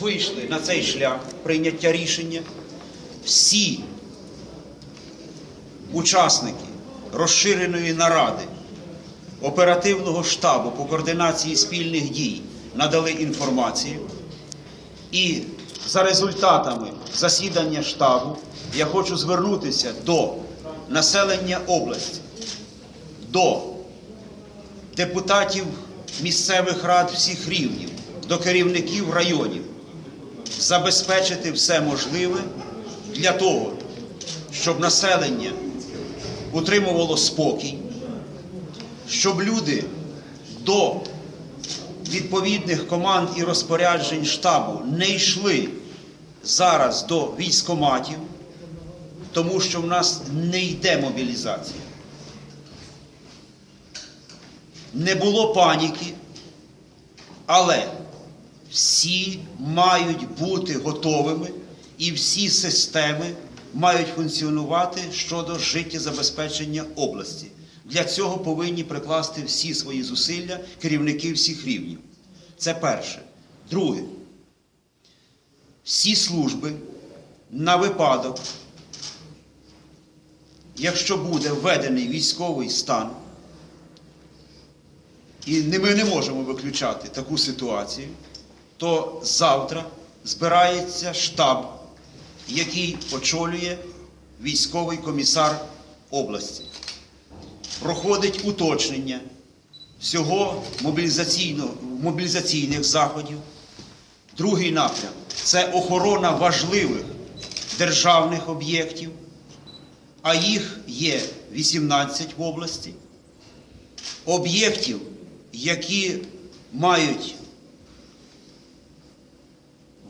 вийшли на цей шлях прийняття рішення. Всі учасники розширеної наради оперативного штабу по координації спільних дій надали інформацію. І за результатами засідання штабу я хочу звернутися до населення області, до депутатів місцевих рад всіх рівнів, до керівників районів забезпечити все можливе для того, щоб населення утримувало спокій, щоб люди до відповідних команд і розпоряджень штабу не йшли зараз до військоматів, тому що в нас не йде мобілізація. Не було паніки, але всі мають бути готовими і всі системи мають функціонувати щодо життєзабезпечення області. Для цього повинні прикласти всі свої зусилля керівники всіх рівнів. Це перше. Друге, всі служби на випадок, якщо буде введений військовий стан, і ми не можемо виключати таку ситуацію, то завтра збирається штаб, який очолює військовий комісар області. Проходить уточнення всього мобілізаційних заходів. Другий напрям це охорона важливих державних об'єктів, а їх є 18 в області. Об'єктів, які мають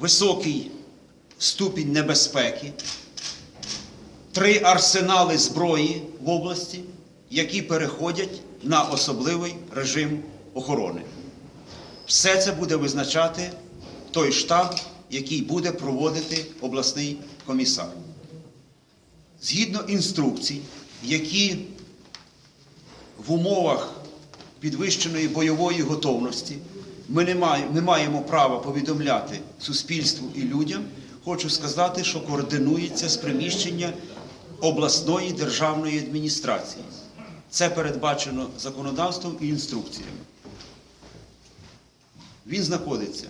високий ступінь небезпеки, три арсенали зброї в області, які переходять на особливий режим охорони. Все це буде визначати той штаб, який буде проводити обласний комісар. Згідно інструкцій, які в умовах підвищеної бойової готовності ми не маємо, не маємо права повідомляти суспільству і людям, хочу сказати, що координується з приміщення обласної державної адміністрації. Це передбачено законодавством і інструкціями. Він знаходиться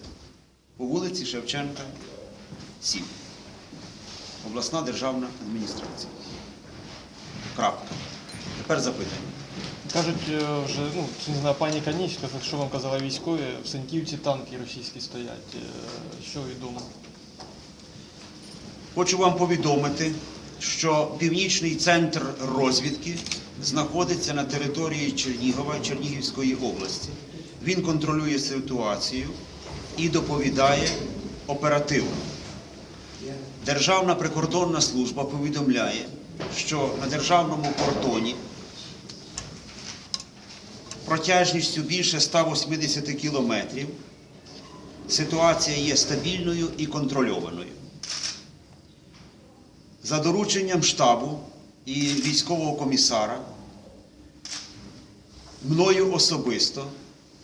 по вулиці Шевченка, 7. Обласна державна адміністрація. Крапка. Тепер запитання. Кажуть, е, вже ну це не знаю, паніка ніч, сказав, що вам казали військові, в Сенківці танки російські стоять. Е, Що відомо? Хочу вам повідомити, що північний центр розвідки знаходиться на території Чернігова, Чернігівської області. Він контролює ситуацію і доповідає оперативно. Державна прикордонна служба повідомляє, що на державному кордоні протяжністю більше 180 кілометрів ситуація є стабільною і контрольованою. За дорученням штабу і військового комісара, мною особисто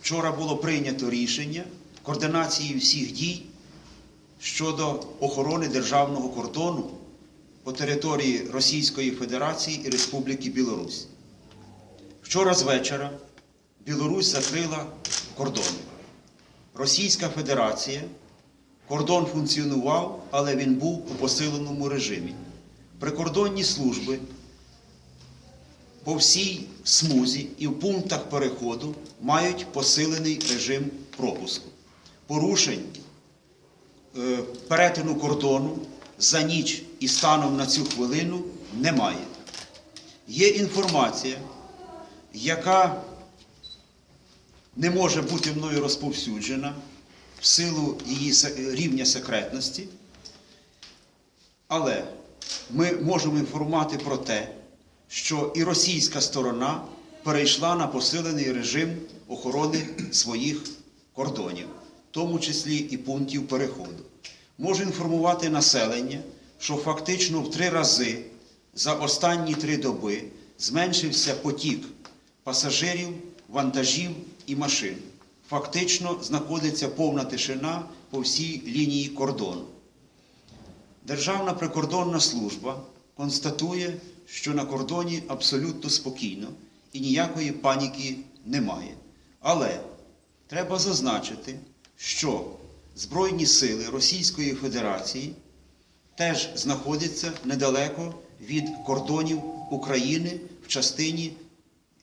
вчора було прийнято рішення координації всіх дій щодо охорони державного кордону по території Російської Федерації і Республіки Білорусь. Вчора з вечора Білорусь закрила кордони. Російська Федерація Кордон функціонував, але він був у посиленому режимі. Прикордонні служби по всій смузі і в пунктах переходу мають посилений режим пропуску. Порушень е, перетину кордону за ніч і станом на цю хвилину немає. Є інформація, яка не може бути мною розповсюджена в силу її рівня секретності, але ми можемо інформувати про те, що і російська сторона перейшла на посилений режим охорони своїх кордонів, в тому числі і пунктів переходу. Можу інформувати населення, що фактично в три рази за останні три доби зменшився потік пасажирів, вантажів і машин. фактично знаходиться повна тишина по всій лінії кордону. Державна прикордонна служба констатує, що на кордоні абсолютно спокійно і ніякої паніки немає. Але треба зазначити, що Збройні сили Російської Федерації теж знаходяться недалеко від кордонів України в частині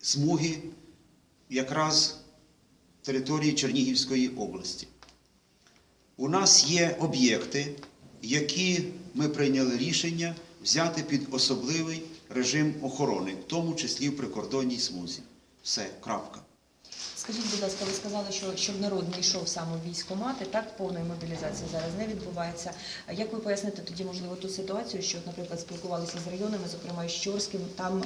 смуги якраз території Чернігівської області. У нас є об'єкти, які ми прийняли рішення взяти під особливий режим охорони, в тому числі в прикордонній смузі. Все, крапка. Скажіть, будь ласка, ви сказали, що щоб народ не йшов саме в військкомати, так повної мобілізації зараз не відбувається. Як ви поясните тоді, можливо, ту ситуацію, що, наприклад, спілкувалися з районами, зокрема з Щорським, там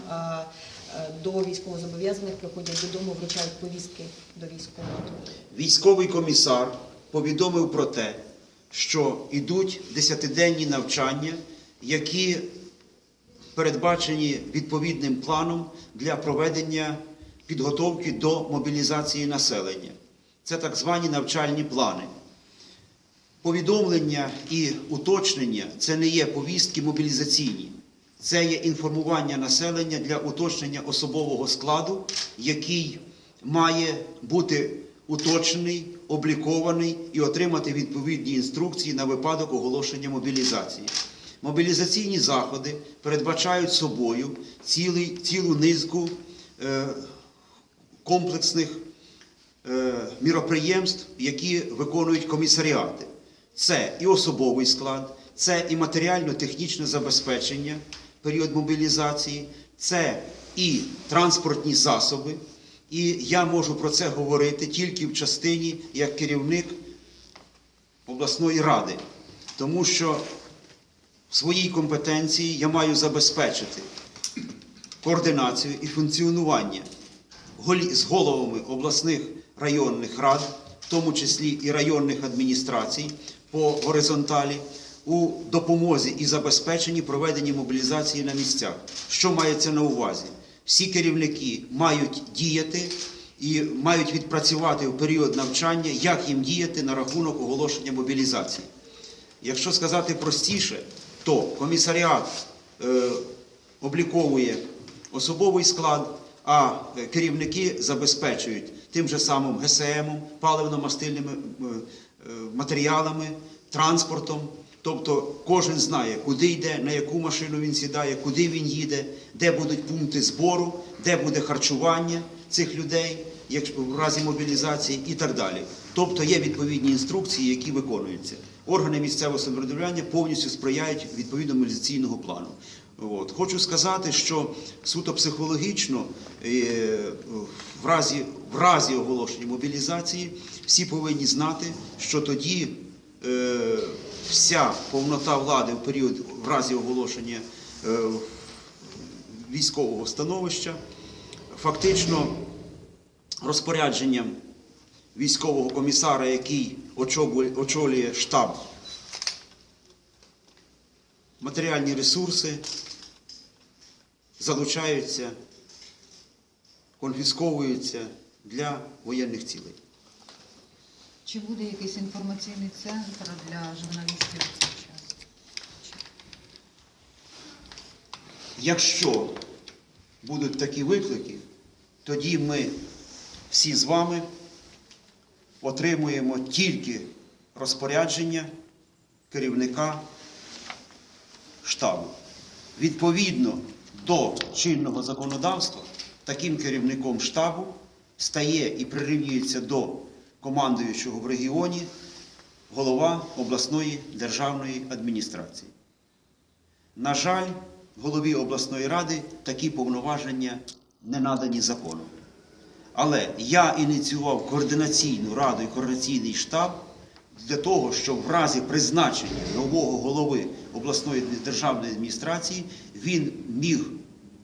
до військовозобов'язаних приходять додому, вручають повістки до військкомату? Військовий комісар повідомив про те, що йдуть десятиденні навчання, які передбачені відповідним планом для проведення підготовки до мобілізації населення. Це так звані навчальні плани. Повідомлення і уточнення це не є повістки мобілізаційні, це є інформування населення для уточнення особового складу, який має бути уточнений, облікований і отримати відповідні інструкції на випадок оголошення мобілізації. Мобілізаційні заходи передбачають собою цілий, цілу низку е, комплексних е, міроприємств, які виконують комісаріати. Це і особовий склад, це і матеріально-технічне забезпечення період мобілізації, це і транспортні засоби. І я можу про це говорити тільки в частині як керівник обласної ради, тому що в своїй компетенції я маю забезпечити координацію і функціонування з головами обласних районних рад, в тому числі і районних адміністрацій по горизонталі, у допомозі і забезпеченні проведення мобілізації на місцях. Що мається на увазі? Всі керівники мають діяти і мають відпрацювати в період навчання, як їм діяти на рахунок оголошення мобілізації. Якщо сказати простіше, то комісаріат е, обліковує особовий склад, а е, керівники забезпечують тим же самим ГСМ, паливно-мастильними е, матеріалами, транспортом. Тобто кожен знає, куди йде, на яку машину він сідає, куди він їде, де будуть пункти збору, де буде харчування цих людей, якщо в разі мобілізації і так далі. Тобто є відповідні інструкції, які виконуються. Органи місцевого самоврядування повністю сприяють відповідно мобілізаційного плану. От. Хочу сказати, що суто психологічно е, в разі, в разі оголошення мобілізації всі повинні знати, що тоді е, вся повнота влади в період в разі оголошення е, військового становища фактично розпорядженням військового комісара, який очолює, очолює штаб, матеріальні ресурси залучаються, конфісковуються для воєнних цілей. Чи буде якийсь інформаційний центр для журналістів в цей час? Якщо будуть такі виклики, тоді ми всі з вами отримуємо тільки розпорядження керівника штабу. Відповідно до чинного законодавства, таким керівником штабу стає і прирівнюється до командуючого в регіоні голова обласної державної адміністрації. На жаль, голові обласної ради такі повноваження не надані законом. Але я ініціював координаційну раду і координаційний штаб для того, щоб в разі призначення нового голови обласної державної адміністрації він міг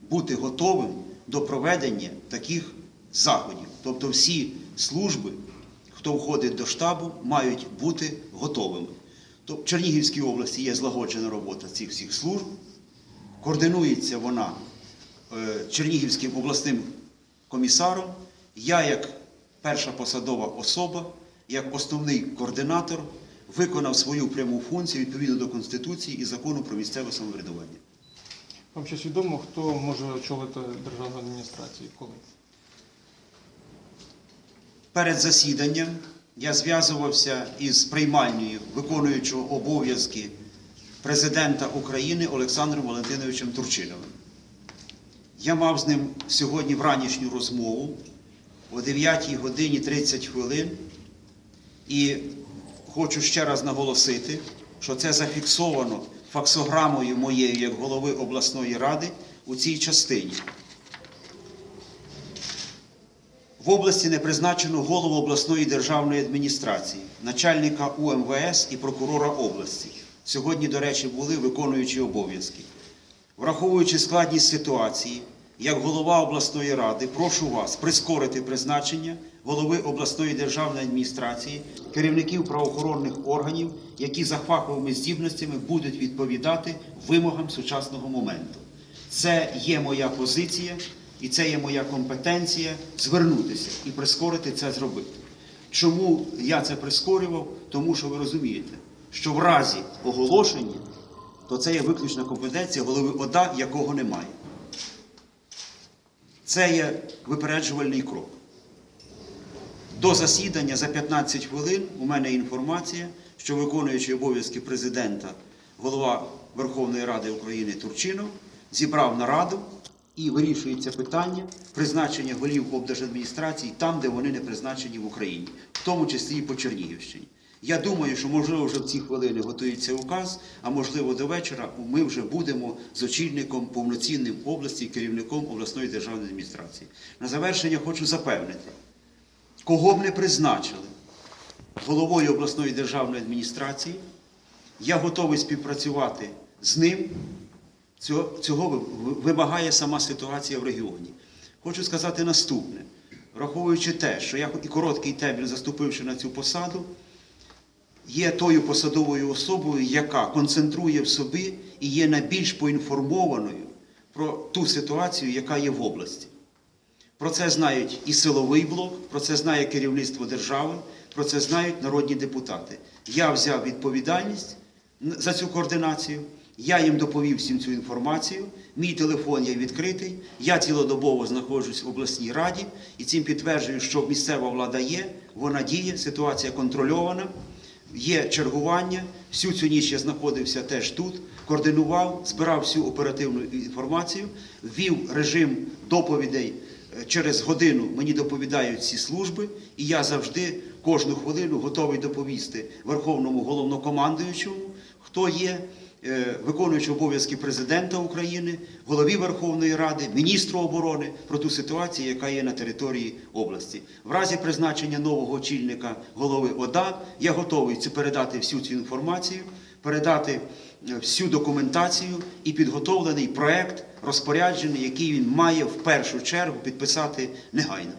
бути готовим до проведення таких заходів. Тобто всі служби, хто входить до штабу, мають бути готовими. Тобто в Чернігівській області є злагоджена робота цих всіх служб. Координується вона е, Чернігівським обласним комісаром. Я, як перша посадова особа, як основний координатор, виконав свою пряму функцію відповідно до Конституції і закону про місцеве самоврядування. Вам щось відомо, хто може очолити державну адміністрацію? Коли? Перед засіданням я зв'язувався із приймальною виконуючого обов'язки президента України Олександром Валентиновичем Турчиновим. Я мав з ним сьогодні вранішню розмову о 9 годині 30 хвилин і хочу ще раз наголосити, що це зафіксовано факсограмою моєю як голови обласної ради у цій частині. В області не призначено голову обласної державної адміністрації, начальника УМВС і прокурора області. Сьогодні, до речі, були виконуючі обов'язки. Враховуючи складність ситуації, як голова обласної ради, прошу вас прискорити призначення голови обласної державної адміністрації, керівників правоохоронних органів, які за фаховими здібностями будуть відповідати вимогам сучасного моменту. Це є моя позиція і це є моя компетенція звернутися і прискорити це зробити. Чому я це прискорював? Тому що ви розумієте, що в разі оголошення, то це є виключна компетенція голови ОДА, якого немає. Це є випереджувальний крок. До засідання за 15 хвилин у мене інформація, що виконуючий обов'язки президента, голова Верховної Ради України Турчинов зібрав нараду і вирішується питання призначення голів облдержадміністрацій там, де вони не призначені в Україні, в тому числі і по Чернігівщині. Я думаю, що можливо вже в ці хвилини готується указ, а можливо до вечора ми вже будемо з очільником повноцінним області, керівником обласної державної адміністрації. На завершення хочу запевнити, кого б не призначили головою обласної державної адміністрації, я готовий співпрацювати з ним. Цього, цього ви- ви- вимагає сама ситуація в регіоні. Хочу сказати наступне, враховуючи те, що я і короткий термін заступивши на цю посаду, є тою посадовою особою, яка концентрує в собі і є найбільш поінформованою про ту ситуацію, яка є в області. Про це знають і силовий блок, про це знає керівництво держави, про це знають народні депутати. Я взяв відповідальність за цю координацію. Я їм доповів всім цю інформацію. Мій телефон є відкритий. Я цілодобово знаходжусь в обласній раді і цим підтверджую, що місцева влада є, вона діє, ситуація контрольована, є чергування. Всю цю ніч я знаходився теж тут, координував, збирав всю оперативну інформацію, ввів режим доповідей Е, через годину мені доповідають ці служби, і я завжди кожну хвилину готовий доповісти Верховному головнокомандуючому, хто є е, виконуючий обов'язки президента України, голові Верховної Ради, міністру оборони про ту ситуацію, яка є на території області. В разі призначення нового очільника голови ОДА я готовий це передати всю цю інформацію, передати е, всю документацію і підготовлений проект розпоряджений, який він має в першу чергу підписати негайно.